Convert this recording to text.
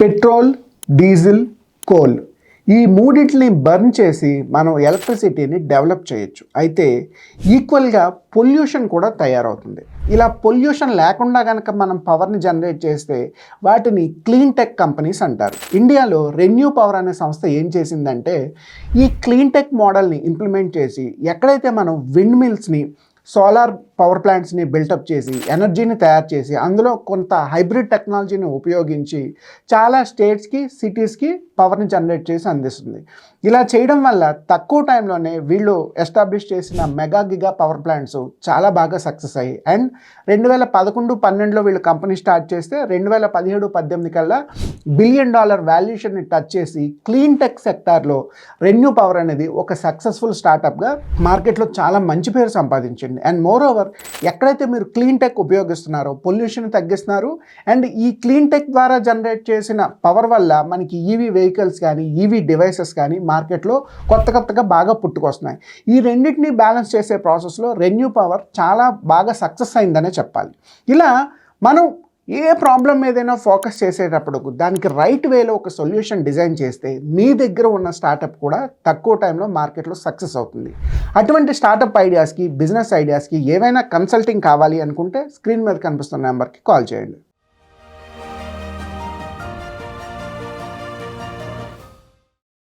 Petrol diesel coal ఈ మూడింటిని burn చేసి మనం ఎలక్ట్రిసిటీని డెవలప్ చేయొచ్చు. అయితే ఈక్వల్గా పొల్యూషన్ కూడా తయారవుతుంది. ఇలా పొల్యూషన్ లేకుండా కనుక మనం పవర్ని జనరేట్ చేస్తే వాటిని క్లీన్ టెక్ కంపెనీస్ అంటారు. ఇండియాలో రెన్యూ పవర్ అనే సంస్థ ఏం చేసిందంటే ఈ క్లీన్ టెక్ మోడల్ని ఇంప్లిమెంట్ చేసి ఎక్కడైతే మనం విండ్ మిల్స్ని సోలార్ పవర్ ప్లాంట్స్ని బిల్టప్ చేసి ఎనర్జీని తయారు చేసి అందులో కొంత హైబ్రిడ్ టెక్నాలజీని ఉపయోగించి చాలా స్టేట్స్కి సిటీస్కి పవర్ని జనరేట్ చేసి అందిస్తుంది. ఇలా చేయడం వల్ల తక్కువ టైంలోనే వీళ్ళు ఎస్టాబ్లిష్ చేసిన మెగా గిగా పవర్ ప్లాంట్స్ చాలా బాగా సక్సెస్ అయ్యాయి. అండ్ రెండు వేల పదకొండు పన్నెండులో వీళ్ళు కంపెనీ స్టార్ట్ చేస్తే రెండు వేల పదిహేడు పద్దెనిమిది కల్లా బిలియన్ డాలర్ వాల్యుయేషన్ని టచ్ చేసి క్లీన్ టెక్ సెక్టార్లో రెన్యూ పవర్ అనేది ఒక సక్సెస్ఫుల్ స్టార్టప్గా మార్కెట్లో చాలా మంచి పేరు సంపాదించింది. అండ్ మోర్ ఓవర్ ఎక్కడైతే మీరు క్లీన్ టెక్ ఉపయోగిస్తున్నారో పొల్యూషన్ తగ్గిస్తున్నారు. అండ్ ఈ క్లీన్ టెక్ ద్వారా జనరేట్ చేసిన పవర్ వల్ల మనకి ఈవీ వెహికల్స్ కానీ ఈవీ డివైసెస్ కానీ మార్కెట్లో కొత్త కొత్తగా బాగా పుట్టుకొస్తున్నాయి. ఈ రెండింటిని బ్యాలెన్స్ చేసే ప్రాసెస్లో రెన్యూ పవర్ చాలా బాగా సక్సెస్ అయిందనే చెప్పాలి. ఇలా మనం ఏ ప్రాబ్లం ఏదైనా ఫోకస్ చేసేటప్పుడు దానికి రైట్ వేలో ఒక సొల్యూషన్ డిజైన్ చేస్తే మీ దగ్గర ఉన్న స్టార్టప్ కూడా తక్కువ టైంలో మార్కెట్లో సక్సెస్ అవుతుంది. అటువంటి స్టార్టప్ ఐడియాస్కి బిజినెస్ ఐడియాస్కి ఏవైనా కన్సల్టింగ్ కావాలి అనుకుంటే స్క్రీన్ మీద కనిపిస్తున్న నెంబర్కి కాల్ చేయండి.